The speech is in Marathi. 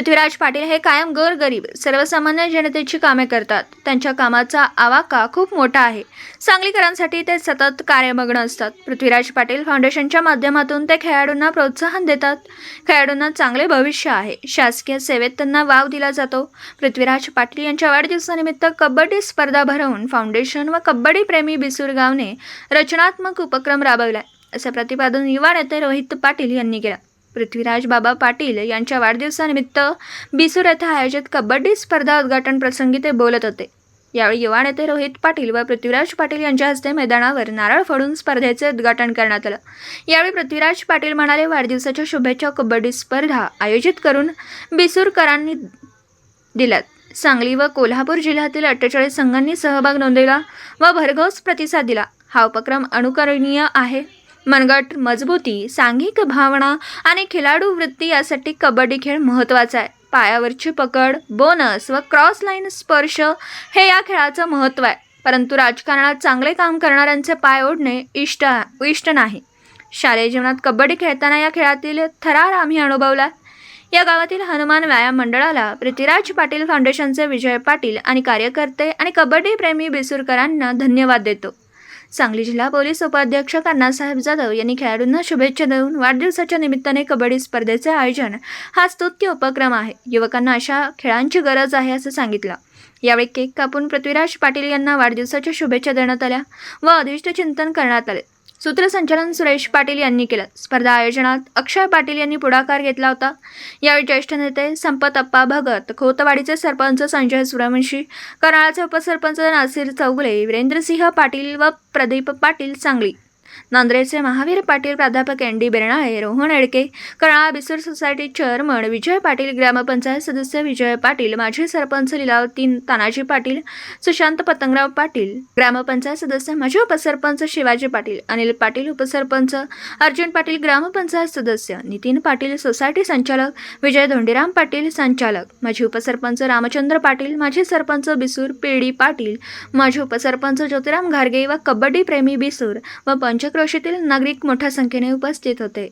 पृथ्वीराज पाटील हे कायम गोरगरीब सर्वसामान्य जनतेची कामे करतात. त्यांच्या कामाचा आवाका खूप मोठा आहे. सांगलीकरांसाठी ते सतत कार्यमग्न असतात. पृथ्वीराज पाटील फाउंडेशनच्या माध्यमातून ते खेळाडूंना प्रोत्साहन देतात. खेळाडूंना चांगले भविष्य आहे. शासकीय सेवेत त्यांना वाव दिला जातो. पृथ्वीराज पाटील यांच्या वाढदिवसानिमित्त कबड्डी स्पर्धा भरवून फाउंडेशन व कबड्डी प्रेमी बिसूर गावने रचनात्मक उपक्रम राबवलाय असं प्रतिपादन युवा नेते रोहित पाटील यांनी केलं. पृथ्वीराज बाबा पाटील यांच्या वाढदिवसानिमित्त बिसूर येथे आयोजित कबड्डी स्पर्धा उद्घाटन प्रसंगी ते बोलत होते. यावेळी युवा नेते रोहित पाटील व पृथ्वीराज पाटील यांच्या हस्ते मैदानावर नारळ फोडून स्पर्धेचे उद्घाटन करण्यात आलं. यावेळी पृथ्वीराज पाटील म्हणाले वाढदिवसाच्या शुभेच्छा कबड्डी स्पर्धा आयोजित करून बिसूरकरांनी दिल्यात. सांगली व कोल्हापूर जिल्ह्यातील अठ्ठेचाळीस संघांनी सहभाग नोंदवला व भरघोस प्रतिसाद दिला. हा उपक्रम अनुकरणीय आहे. मनगट मजबूती सांघिक भावना आणि खिलाडू वृत्ती यासाठी कबड्डी खेळ महत्त्वाचा आहे. पायावरची पकड बोनस व क्रॉस लाईन स्पर्श हे या खेळाचं महत्त्व आहे. परंतु राजकारणात चांगले काम करणाऱ्यांचे पाय ओढणे इष्ट इष्ट नाही. शालेय जीवनात कबड्डी खेळताना या खेळातील थरार आम्ही अनुभवला. या गावातील हनुमान व्यायाम मंडळाला पृथ्वीराज पाटील फाउंडेशनचे विजय पाटील आणि कार्यकर्ते आणि कबड्डी प्रेमी बिसूरकरांना धन्यवाद देतो. सांगली जिल्हा पोलीस उपाध्यक्ष अण्णासाहेब जाधव यांनी खेळाडूंना शुभेच्छा देऊन वाढदिवसाच्या निमित्ताने कबड्डी स्पर्धेचे आयोजन हा स्तुत्य उपक्रम आहे. युवकांना अशा खेळांची गरज आहे असं सांगितलं. यावेळी केक कापून पृथ्वीराज पाटील यांना वाढदिवसाच्या शुभेच्छा देण्यात आल्या व अधिष्ट चिंतन करण्यात आले. सूत्रसंचालन सुरेश पाटील यांनी केलं. स्पर्धा आयोजनात अक्षय पाटील यांनी पुढाकार घेतला होता. यावेळी ज्येष्ठ नेते संपत अप्पा भगत खोतवाडीचे सरपंच संजय सूर्यवंशी कराळाचे उपसरपंच नासिर चौगुले वीरेंद्रसिंह पाटील व प्रदीप पाटील सांगली. नांद्रेचे महावीर पाटील प्राध्यापक एन डी बेर्णाळे रोहन एडके कळा बिसूर सोसायटी चेअरमन विजय पाटील ग्रामपंचायत सदस्य विजय पाटील माजी सरपंच लिलावती तानाजी पाटील सुशांत पतंगराव पाटील ग्रामपंचायत सदस्य माजी उपसरपंच शिवाजी पाटील अनिल पाटील उपसरपंच अर्जुन पाटील ग्रामपंचायत सदस्य नितीन पाटील सोसायटी संचालक विजय धोंडीराम पाटील संचालक माजी उपसरपंच रामचंद्र पाटील माजी सरपंच बिसूर पेडी पाटील माजी उपसरपंच ज्योतिराम घारगे व कबड्डी प्रेमी बिसूर व पंच पंचक्रोशीतील नागरिक मोठ्या संख्येने उपस्थित होते.